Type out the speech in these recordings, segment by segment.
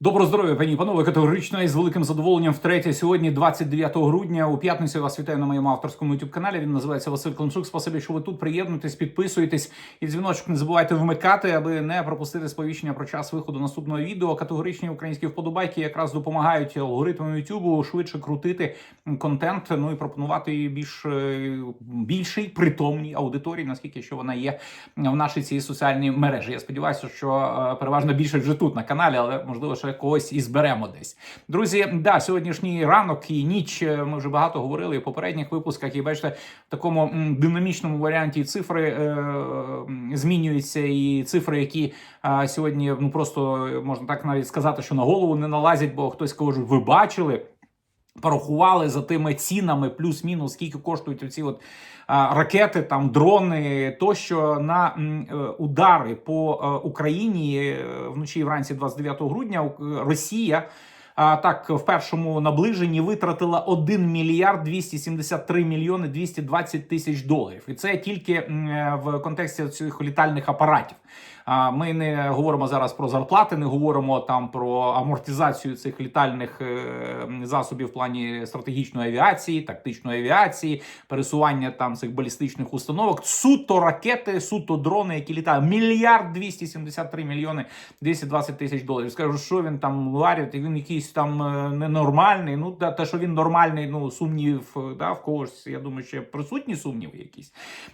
Доброго здоров'я, пані і панове, категорично і з великим задоволенням втретє сьогодні, 29 грудня. У п'ятницю вас вітаю на моєму авторському youtube каналі. Він називається Василь Климчук. Спасибі, що ви тут приєднуєтесь, підписуєтесь і дзвіночок не забувайте вмикати, аби не пропустити сповіщення про час виходу наступного відео. Категоричні українські вподобайки якраз допомагають алгоритмам YouTube швидше крутити контент. Ну і пропонувати більш е, більший притомній аудиторії, наскільки що вона є в нашій цій соціальній мережі. Я сподіваюся, що е, переважно більше вже тут на каналі, але можливо ще когось і зберемо десь. Друзі, да, сьогоднішній ранок і ніч е, ми вже багато говорили в попередніх випусках. І бачите, в такому динамічному варіанті цифри е, змінюються, і цифри, які е, сьогодні ну просто е, можна так навіть сказати, що на голову не налазять, бо хтось каже, ви бачили. Порахували за тими цінами, плюс-мінус, скільки коштують оці от ракети, там дрони тощо на е, удари по е, Україні е, вночі і вранці 29 грудня. Росія. А так в першому наближенні витратила 1 мільярд 273 мільйони 220 тисяч доларів, і це тільки в контексті цих літальних апаратів. Ми не говоримо зараз про зарплати, не говоримо там про амортизацію цих літальних е, засобів в плані стратегічної авіації, тактичної авіації, пересування там цих балістичних установок. Суто ракети, суто дрони, які літають. Мільярд 273 мільйони 220 тисяч доларів. Скажу, що він там варить, він якийсь там е, ненормальний. Ну те, що він нормальний, ну сумнів е, да, в когось. Я думаю, ще присутні сумніви якісь.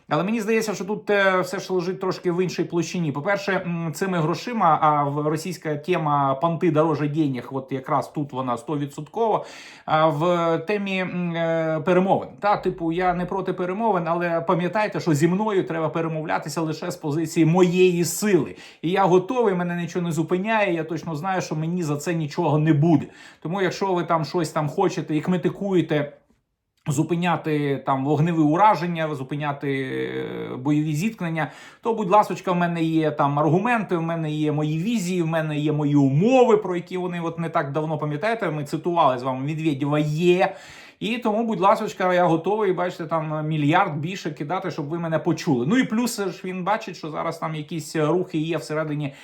Але мені здається, що тут все ж лежить трошки в іншій площині. По-перше, м, цими грошима, а російська тема понти дороже денег, от якраз тут вона 100%, а в темі е, перемовин. Та, типу, я не проти перемовин, але пам'ятайте, що зі мною треба перемовлятися лише з позиції моєї сили. І я готовий, мене нічого не зупиняє. Я точно знаю, що мені за це нічого не буде. Тому, якщо ви там щось там хочете і кметикуєте. Зупиняти там вогневі ураження, зупиняти е, бойові зіткнення. То, будь ласочка, в мене є там аргументи, в мене є мої візії, в мене є мої умови, про які вони от не так давно пам'ятаєте. Ми цитували з вами Медведєва є. І тому, будь ласочка, я готовий, бачите, там мільярд більше кидати, щоб ви мене почули. Ну і плюс ж він бачить, що зараз там якісь рухи є всередині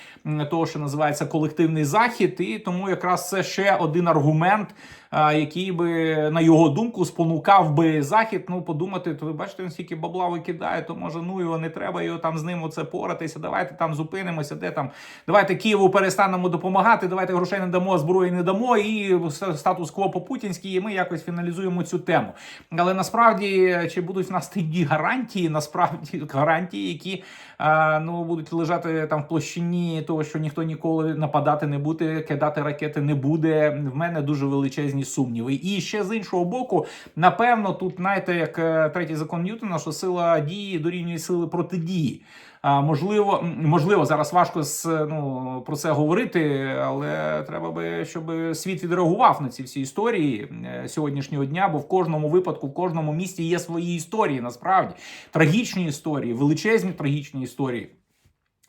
того, що називається колективний захід, і тому якраз це ще один аргумент, який би на його думку спонукав би захід. Ну подумати, то ви бачите, він стільки бабла викидає, то може ну його не треба його там з ним оце поратися. Давайте там зупинимося, де там давайте Києву перестанемо допомагати. Давайте грошей не дамо, зброї не дамо, і статус-кво по путінській. І ми якось фіналізуємо цю тему. Але насправді чи будуть в нас тоді гарантії? Насправді гарантії, які ну будуть лежати там в площині того, що ніхто ніколи нападати не буде, кидати ракети не буде. В мене дуже величезні сумніви. І ще з іншого боку, напевно, тут знаєте, як е, третій закон Ньютона, що сила дії дорівнює сили протидії. А, можливо, можливо, зараз важко з, ну, про це говорити, але треба би, щоб світ відреагував на ці всі історії е, сьогоднішнього дня, бо в кожному випадку, в кожному місті є свої історії, насправді трагічні історії, величезні трагічні історії.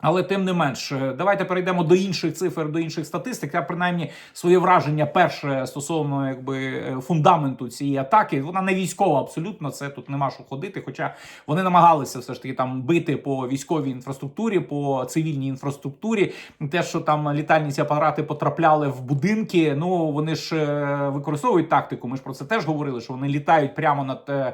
Але тим не менш, е, давайте перейдемо до інших цифр, до інших статистик. Я принаймні своє враження перше стосовно якби е, фундаменту цієї атаки. Вона не військова, абсолютно. Це тут нема що ходити. Хоча вони намагалися все ж таки там бити по військовій інфраструктурі, по цивільній інфраструктурі. Те, що там літальні ці апарати потрапляли в будинки. Ну вони ж е, використовують тактику. Ми ж про це теж говорили, що вони літають прямо над е,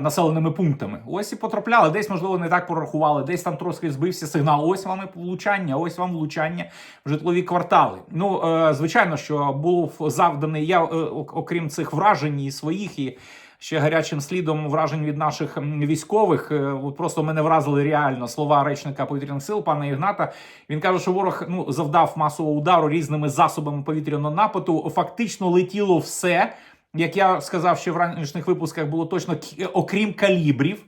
населеними пунктами. Ось і потрапляли. Десь можливо не так порахували, десь там трошки збився сигнал. Ось вам і влучання, ось вам влучання в житлові квартали. Ну е, звичайно, що був завданий я, е, окрім цих вражень і своїх і. Ще гарячим слідом вражень від наших військових. Е, просто мене вразили реально слова речника повітряних сил пана Ігната. Він каже, що ворог ну завдав масового удару різними засобами повітряного нападу. Фактично летіло все. Як я сказав, ще в ранішніх випусках було точно окрім калібрів.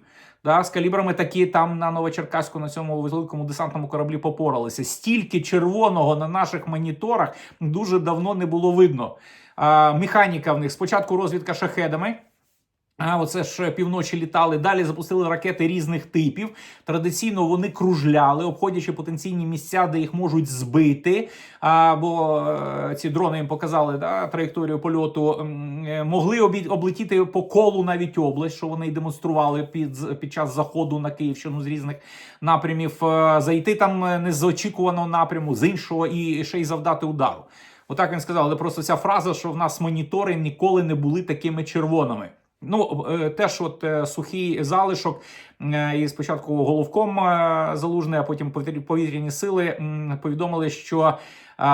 Да, з калібрами такі там на Новочеркаську на цьому великому десантному кораблі попоралися. Стільки червоного на наших моніторах дуже давно не було видно. А, механіка в них спочатку розвідка шахедами. А оце ж півночі літали. Далі запустили ракети різних типів. Традиційно вони кружляли, обходячи потенційні місця, де їх можуть збити. А, бо е, ці дрони їм показали да, траєкторію польоту. Е, Могли облетіти по колу навіть область, що вони демонстрували під, під час заходу на Київщину з різних напрямів. Е, Зайти там е, не з очікуваного напряму, з іншого, і ще й завдати удару. Отак він сказав, але просто ця фраза, що в нас монітори ніколи не були такими червоними. Ну, е, теж от е, сухий залишок, е, і спочатку головком залужний, а потім повітря- повітряні сили повідомили, що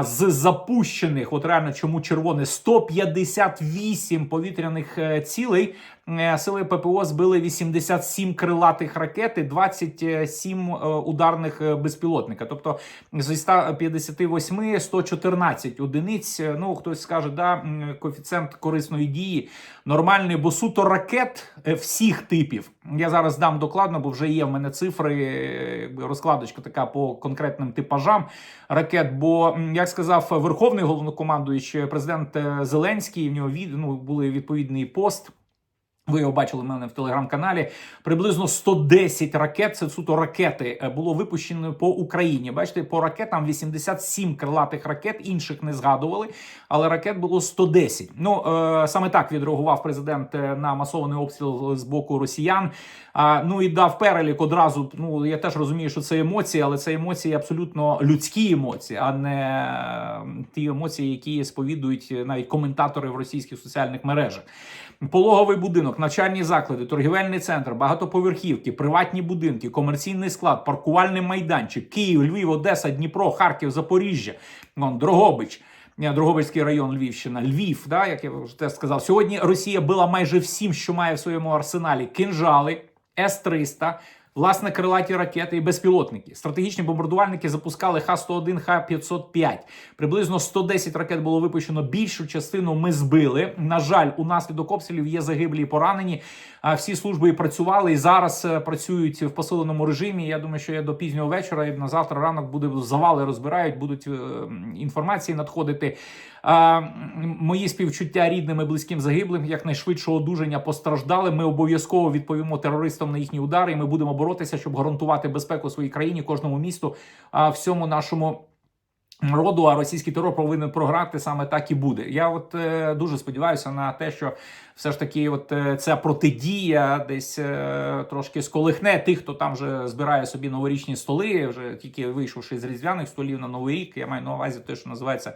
з запущених, от реально чому червоне, 158 повітряних е, цілей. е, Сили ППО збили 87 крилатих ракет і 27 е, ударних безпілотника. Тобто зі 158 114 одиниць. Ну хтось скаже, да коефіцієнт корисної дії нормальний, бо суто ракет всіх типів. Я зараз дам докладно, бо вже є в мене цифри, розкладочка така по конкретним типажам ракет. Бо як сказав верховний головнокомандуючий президент е, Зеленський, в нього від ну були відповідний пост. Ви його бачили в мене в телеграм-каналі. Приблизно 110 ракет, це суто ракети, е, було випущено по Україні. Бачите, по ракетам 87 крилатих ракет, інших не згадували, але ракет було 110. Ну е, саме так відреагував президент е, на масований обстріл з боку росіян. А, ну і дав перелік одразу. Ну я теж розумію, що це емоції, але це емоції абсолютно людські емоції, а не ті емоції, які сповідують е, навіть коментатори в російських соціальних мережах. Пологовий будинок, навчальні заклади, торгівельний центр, багатоповерхівки, приватні будинки, комерційний склад, паркувальний майданчик, Київ, Львів, Одеса, Дніпро, Харків, Запоріжжя, Дрогобич. е, Дрогобицький район Львівщина, Львів, да, як я вже теж сказав. Сьогодні Росія била майже всім, що має в своєму арсеналі: кинжали, С-300, власне, крилаті ракети і безпілотники. Стратегічні бомбардувальники запускали Х-101, Х-505. Приблизно 110 ракет було випущено. Більшу частину ми збили. На жаль, унаслідок обстрілів є загиблі і поранені. Всі служби працювали і зараз е, працюють в посиленому режимі. Я думаю, що я до пізнього вечора і на завтра ранок буде завали, розбирають, будуть е, інформації надходити. А, мої співчуття рідним і близьким загиблим, якнайшвидше одужання постраждали. Ми обов'язково відповімо терористам на їхні удари. і Ми будемо боротися, щоб гарантувати безпеку своїй країні, кожному місту, а всьому нашому. Роду, а російський терор повинен програти саме так і буде. Я от е, дуже сподіваюся на те, що все ж таки, от е, ця протидія десь е, трошки сколихне тих, хто там вже збирає собі новорічні столи, вже тільки вийшовши з різдвяних столів на новий рік. Я маю на увазі те, що називається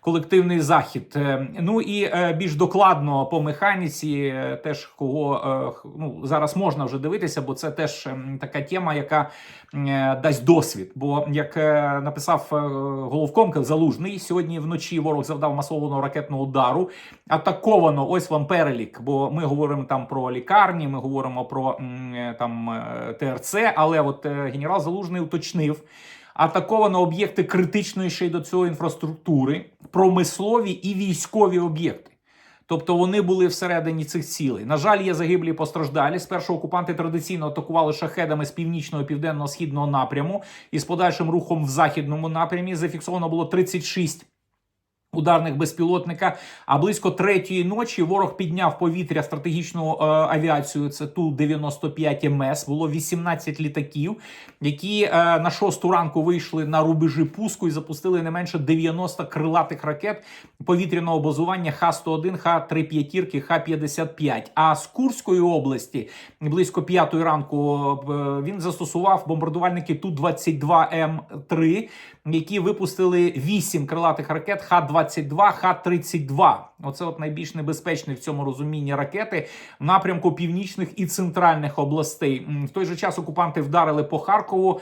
колективний захід. Е, Ну і більш докладно по механіці, теж кого ну зараз можна вже дивитися, бо це теж ем, така тема, яка дасть досвід. Бо як написав головком Залужний, сьогодні вночі ворог завдав масованого ракетного удару. Атаковано ось вам перелік. Бо ми говоримо там про лікарні, ми говоримо про е, там е, ТРЦ. Але от е, генерал Залужний уточнив. Атаковано об'єкти критичної ще й до цього інфраструктури, промислові і військові об'єкти. Тобто вони були всередині цих цілей. На жаль, є загиблі і постраждалі. Спершу окупанти традиційно атакували шахедами з північного і південного східного напряму і з подальшим рухом в західному напрямі. Зафіксовано було 36 ударних безпілотника. А близько третьої ночі ворог підняв повітря стратегічну е, авіацію. Це ту 95 МС. Було 18 літаків, які е, на шосту ранку вийшли на рубежі пуску і запустили не менше 90 крилатих ракет повітряного базування Х-101, Х-3 п'ятірки, Х-55. А з Курської області близько п'ятої ранку е, він застосував бомбардувальники Ту-22М3, які випустили 8 крилатих ракет Х-22, Х-32. Оце от найбільш небезпечні в цьому розумінні ракети в напрямку північних і центральних областей. В той же час окупанти вдарили по Харкову.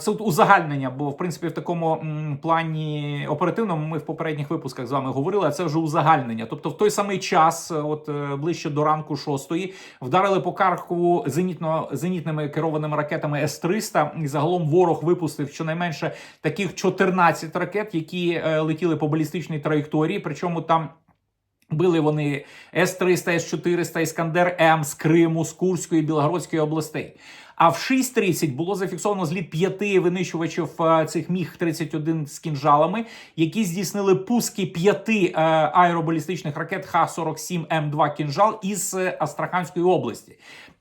Це узагальнення, бо в принципі в такому плані оперативному ми в попередніх випусках з вами говорили. А це вже узагальнення. Тобто, в той самий час, е, от е, ближче до ранку шостої, вдарили по Харкову зенітно зенітними керованими ракетами С-300. І загалом ворог випустив щонайменше таких 14 ракет, які е, летіли по балістичній траєкторії. Причому там. Били вони С-300, С-400, Іскандер М з Криму, з Курської, Білогородської областей. А в 6.30 було зафіксовано зліт п'яти винищувачів е, цих міг 31 з кінжалами, які здійснили пуски п'яти е, аеробалістичних ракет Х-47М2 кінжал із е, Астраханської області.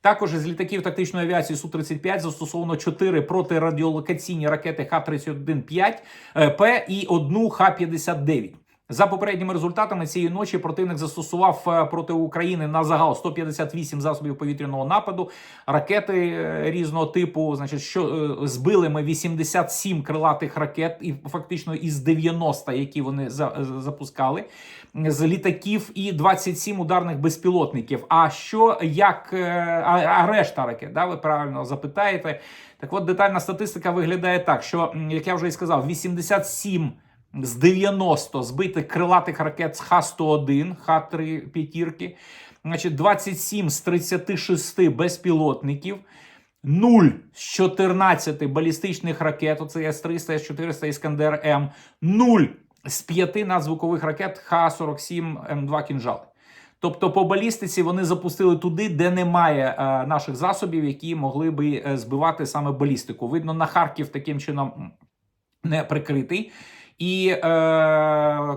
Також з літаків тактичної авіації Су-35 застосовано 4 протирадіолокаційні ракети Х-31-5 е, П і одну Х-59. За попередніми результатами цієї ночі противник застосував е, проти України на загал 158 засобів повітряного нападу, ракети е, різного типу. Значить, що е, збили ми 87 крилатих ракет, і фактично із 90, які вони за, за- запускали з літаків, і 27 ударних безпілотників. А що як а, а решта ракет? Да, ви правильно запитаєте. Так, от детальна статистика виглядає так, що як я вже і сказав, 87 з 90 збитих крилатих ракет з Х-101, Х-3 п'ятірки, значить 27 з 36 безпілотників, 0 з 14 балістичних ракет, оце С-300, С-400, Іскандер М, 0 з 5 надзвукових ракет Х-47 М2 кінжали. Тобто по балістиці вони запустили туди, де немає е, наших засобів, які могли би е, збивати саме балістику. Видно, на Харків таким чином не прикритий. І е,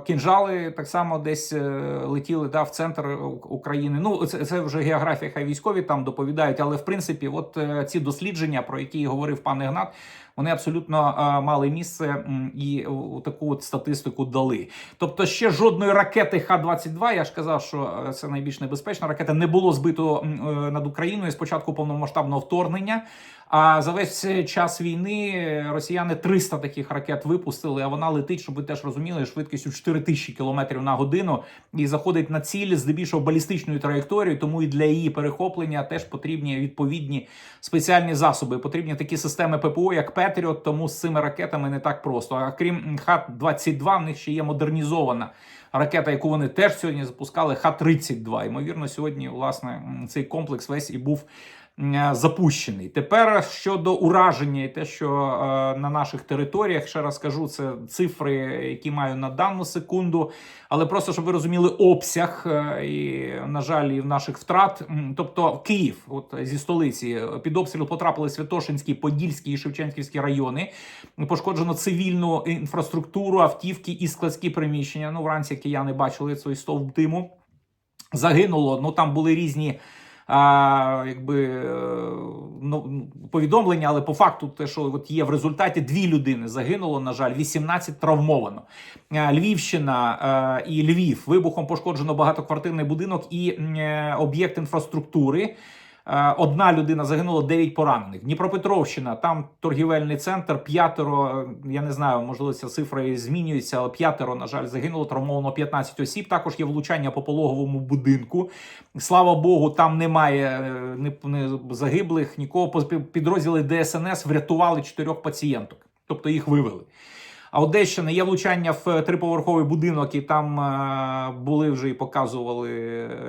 кінжали так само десь е, летіли да, в центр України. Ну, це, це вже географія, хай військові там доповідають. Але в принципі, от е, ці дослідження, про які говорив пан Ігнат, вони абсолютно е, мали місце і таку от статистику дали. Тобто, ще жодної ракети Х-22, я ж казав, що е, це найбільш небезпечна ракета, не було збито е, над Україною з початку повномасштабного вторгнення. А за весь час війни росіяни 300 таких ракет випустили. А вона летить, щоб ви теж розуміли, швидкістю 4000 км на годину і заходить на ціль здебільшого балістичною траєкторією. Тому і для її перехоплення теж потрібні відповідні спеціальні засоби. Потрібні такі системи ППО, як Петріот. Тому з цими ракетами не так просто. А крім Х-22, в них ще є модернізована. Ракета, яку вони теж сьогодні запускали, Х-32. Ймовірно, сьогодні власне цей комплекс весь і був запущений. Тепер щодо ураження і те, що е, на наших територіях, ще раз кажу, це цифри, які маю на дану секунду. Але просто щоб ви розуміли обсяг е, і, на жаль, і в наших втрат. Тобто Київ, от зі столиці, під обстріл потрапили Святошинський, Подільський і Шевченківські райони. Пошкоджено цивільну інфраструктуру, автівки і складські приміщення. Ну, вранці кияни бачили цей стовп диму. Загинуло. Ну там були різні. А, якби е, ну, повідомлення, але по факту, те, що от є в результаті, дві людини загинуло, на жаль, 18 травмовано. Е, Львівщина а, і Львів вибухом пошкоджено багатоквартирний будинок і е, об'єкт інфраструктури. Е, Одна людина загинула, 9 поранених. Дніпропетровщина, там торгівельний центр, п'ятеро. е, Я не знаю, можливо, ця цифра змінюється, але п'ятеро, на жаль, загинуло, травмовано 15 осіб. Також є влучання по пологовому будинку. Слава Богу, там немає е, ні загиблих, нікого. Підрозділи ДСНС врятували чотирьох пацієнток, тобто їх вивели. А Одещина є влучання в триповерховий будинок, і там е, були вже і показували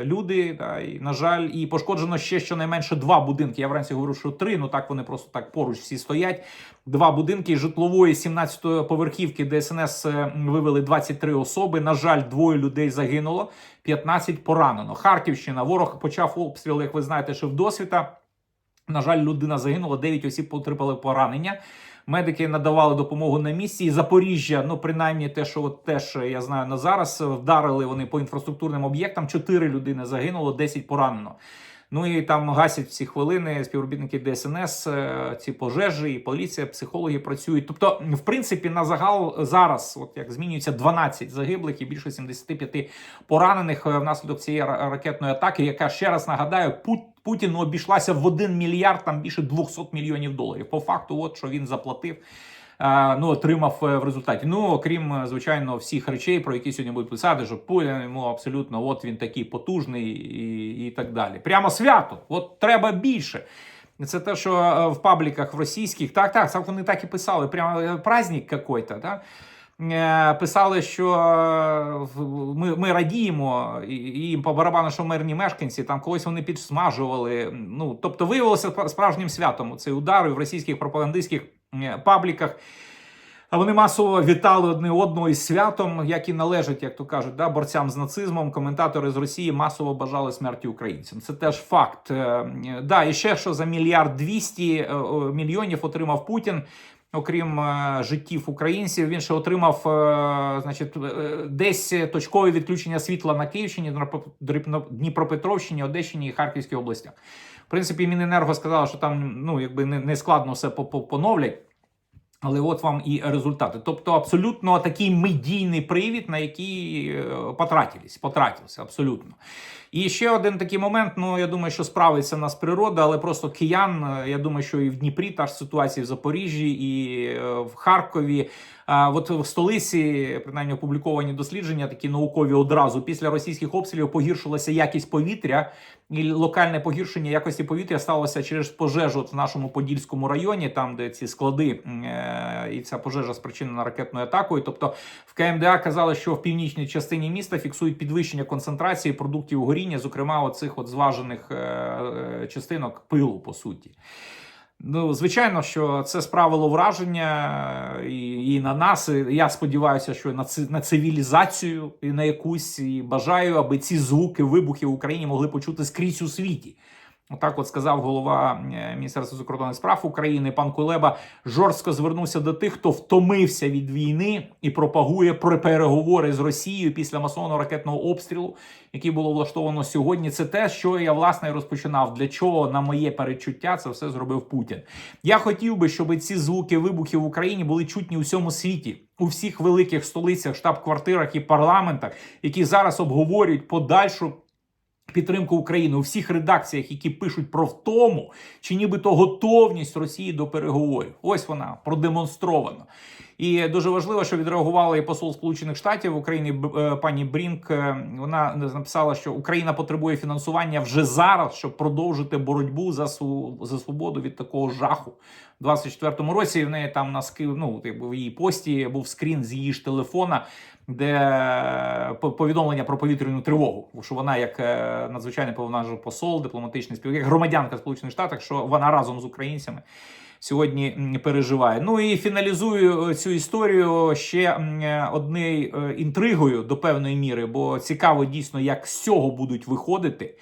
люди. Да, і, на жаль, і пошкоджено ще щонайменше два будинки. Я вранці говорю, що три, ну так вони просто так поруч всі стоять. Два будинки житлової 17-ї поверхівки ДСНС е, вивели 23 особи. На жаль, двоє людей загинуло, 15 поранено. Харківщина. Ворог почав обстріл, як ви знаєте, ще в досвіта. На жаль, людина загинула, 9 осіб потрапили поранення. Медики надавали допомогу на місці. І Запоріжжя, ну принаймні, те, що от теж я знаю на зараз, вдарили вони по інфраструктурним об'єктам. 4 людини загинуло, 10 поранено. Ну і там гасять всі хвилини співробітники ДСНС, е, ці пожежі, і поліція, психологи працюють. Тобто, в принципі, на загал зараз, от як змінюється 12 загиблих і більше 75 поранених е, внаслідок цієї ракетної атаки, яка ще раз нагадаю, Пут- Путіну обійшлася в 1 мільярд там більше 200 мільйонів доларів. По факту, от що він заплатив. е, Ну, отримав е, в результаті. Ну, окрім е, звичайно, всіх речей, про які сьогодні будуть писати, що Путін йому абсолютно от він такий потужний і, і так далі. Прямо свято. От треба більше. Це те, що в пабліках в російських, так, так, вони так і писали. Прямо праздник какой-то, да? Е, Писали, що е, ми, ми радіємо, їм по барабану, що мирні мешканці, там когось вони підсмажували. Ну, тобто виявилося справжнім святом цей удар в російських пропагандистських е, пабліках. А вони масово вітали одне одного із святом, як і належить, як то кажуть, да, борцям з нацизмом. Коментатори з Росії масово бажали смерті українцям. Це теж факт. Да, і ще що за мільярд двісті мільйонів отримав Путін. Окрім е, життів українців, він ще отримав е, значить, е, десь точкове відключення світла на Київщині, Дніпропетровщині, Одещині і Харківській областях. В принципі, Міненерго сказало, що там ну, якби не, складно все по- по- поновлять. Але от вам і результати. Тобто, абсолютно такий медійний привід, на який потратились, потратився абсолютно. І ще один такий момент. Ну я думаю, що справиться нас природа, але просто киян. е, Я думаю, що і в Дніпрі та ж ситуація в Запоріжжі, і е, в Харкові. А от в столиці, принаймні, опубліковані дослідження, такі наукові одразу після російських обстрілів погіршилася якість повітря, і локальне погіршення якості повітря сталося через пожежу от в нашому Подільському районі, там де ці склади, е, і ця пожежа спричинена ракетною атакою. Тобто в КМДА казали, що в північній частині міста фіксують підвищення концентрації продуктів горіння, зокрема оцих от зважених е, е, частинок пилу, по суті. Ну, звичайно, що це справило враження і, і на нас. І я сподіваюся, що на ци- на цивілізацію і на якусь і бажаю, аби ці звуки вибухів в Україні могли почути скрізь у світі. Отак, от сказав голова е, Міністерства закордонних справ України пан Кулеба жорстко звернувся до тих, хто втомився від війни і пропагує про переговори з Росією після масованого ракетного обстрілу, який було влаштовано сьогодні. Це те, що я власне розпочинав. Для чого на моє передчуття це все зробив Путін. Я хотів би, щоб ці звуки вибухів в Україні були чутні у всьому світі, у всіх великих столицях, штаб-квартирах і парламентах, які зараз обговорюють подальшу. Підтримку України у всіх редакціях, які пишуть про втому чи нібито готовність Росії до переговорів. Ось вона продемонстрована. І дуже важливо, що відреагувала і посол Сполучених Штатів в Україні е, пані Брінк. Е, Вона написала, що Україна потребує фінансування вже зараз, щоб продовжити боротьбу за за свободу від такого жаху. У 24-му році в неї там на ну, типу, в її пості був скрін з її ж телефона, де е, повідомлення про повітряну тривогу. Що вона, як надзвичайний повноважний посол, дипломатичний спів, як громадянка Сполучених Штатів, що вона разом з українцями сьогодні переживає. Ну і фіналізую е, цю історію ще е, однією е, інтригою до певної міри, бо цікаво дійсно, як з цього будуть виходити.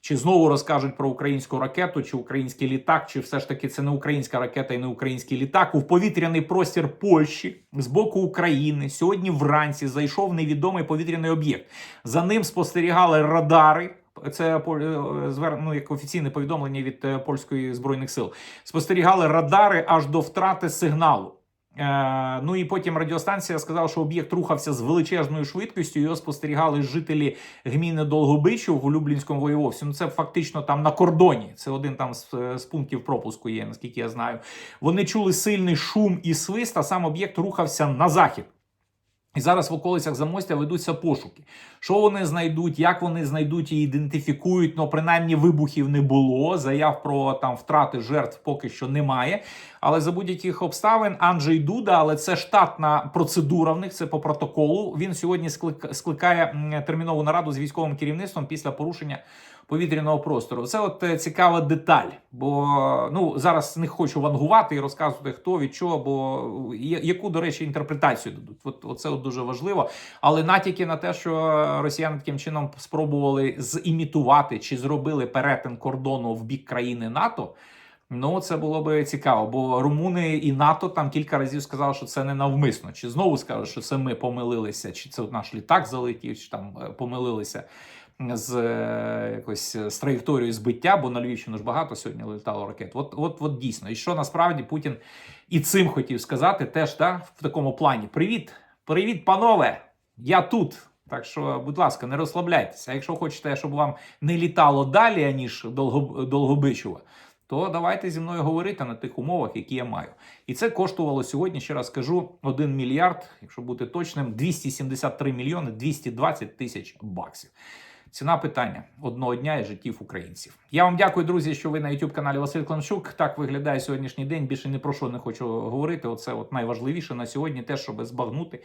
Чи знову розкажуть про українську ракету, чи український літак, чи все ж таки це не українська ракета і не український літак у повітряний простір Польщі з боку України сьогодні вранці зайшов невідомий повітряний об'єкт. За ним спостерігали радари. Це е, звер- ну, як офіційне повідомлення від е, польської збройних сил. Спостерігали радари аж до втрати сигналу. Е, ну і потім радіостанція сказала, що об'єкт рухався з величезною швидкістю. Його спостерігали жителі гміни Долгобичів в Люблінському воєводстві. Ну це фактично там на кордоні. Це один там з, з пунктів пропуску є, наскільки я знаю. Вони чули сильний шум і свист, а сам об'єкт рухався на захід. І зараз в околицях Замостя ведуться пошуки. Що вони знайдуть, як вони знайдуть і ідентифікують, ну принаймні вибухів не було. Заяв про там втрати жертв поки що немає. Але за будь-яких обставин Анджей Дуда, але це штатна процедура в них, це по протоколу. Він сьогодні склик- скликає термінову нараду з військовим керівництвом після порушення повітряного простору. Це от е, цікава деталь, бо ну зараз не хочу вангувати і розказувати хто від чого, бо яку, до речі, інтерпретацію дадуть. От оце от дуже важливо. Але натяки на те, що росіяни таким чином спробували зімітувати чи зробили перетин кордону в бік країни НАТО. Ну, це було би цікаво, бо румуни і НАТО там кілька разів сказали, що це не навмисно. Чи знову скажуть, що це ми помилилися, чи це наш літак залетів, чи там е, помилилися з е, якось е, з траєкторією збиття, бо на Львівщину ж багато сьогодні летало ракет. От, от, от дійсно. І що насправді Путін і цим хотів сказати, теж да, в такому плані: Привіт, привіт, панове! Я тут. Так що, будь ласка, не розслабляйтеся. Якщо хочете, щоб вам не літало далі, аніж Долго- Долгобичева, то давайте зі мною говорити на тих умовах, які я маю. І це коштувало сьогодні, ще раз скажу, 1 мільярд, якщо бути точним, 273 мільйони 220 тисяч баксів. Ціна питання одного дня і життів українців. Я вам дякую, друзі, що ви на youtube каналі Василь Кланшук. Так виглядає сьогоднішній день. Більше ні про що не хочу говорити. Оце от найважливіше на сьогодні, те, щоб збагнути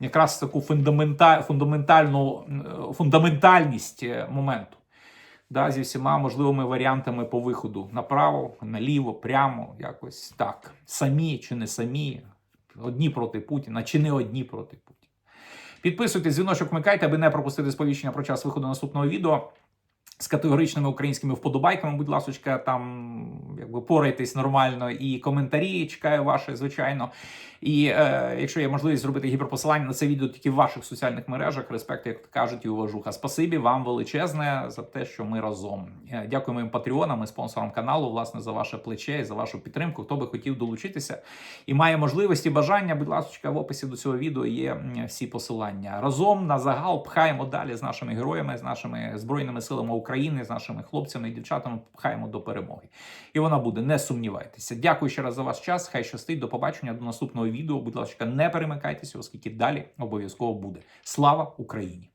якраз таку фундамента... фундаментальну е, фундаментальність е, моменту. Да, зі всіма можливими варіантами по виходу направо, наліво, прямо, якось так. Самі чи не самі. одні проти Путіна чи не одні проти. Підписуйтесь, дзвіночок вмикайте, аби не пропустити сповіщення про час виходу наступного відео. З категоричними українськими вподобайками, будь ласка, там якби порайтесь нормально, і коментарі чекаю ваші, звичайно. І е, якщо є можливість зробити гіперпосилання на це відео тільки в ваших соціальних мережах, респект, як кажуть, і уважуха. Спасибі вам величезне за те, що ми разом. Е, Дякую моїм патреонам і спонсорам каналу, власне, за ваше плече і за вашу підтримку. Хто би хотів долучитися і має можливості, бажання, будь ласка, в описі до цього відео є всі посилання. Разом на загал пхаємо далі з нашими героями, з нашими збройними силами України з нашими хлопцями і дівчатами пхаємо до перемоги. І вона буде, не сумнівайтеся. Дякую ще раз за ваш час. Хай щастить, до побачення, до наступного відео. Будь ласка, не перемикайтеся, оскільки далі обов'язково буде. Слава Україні!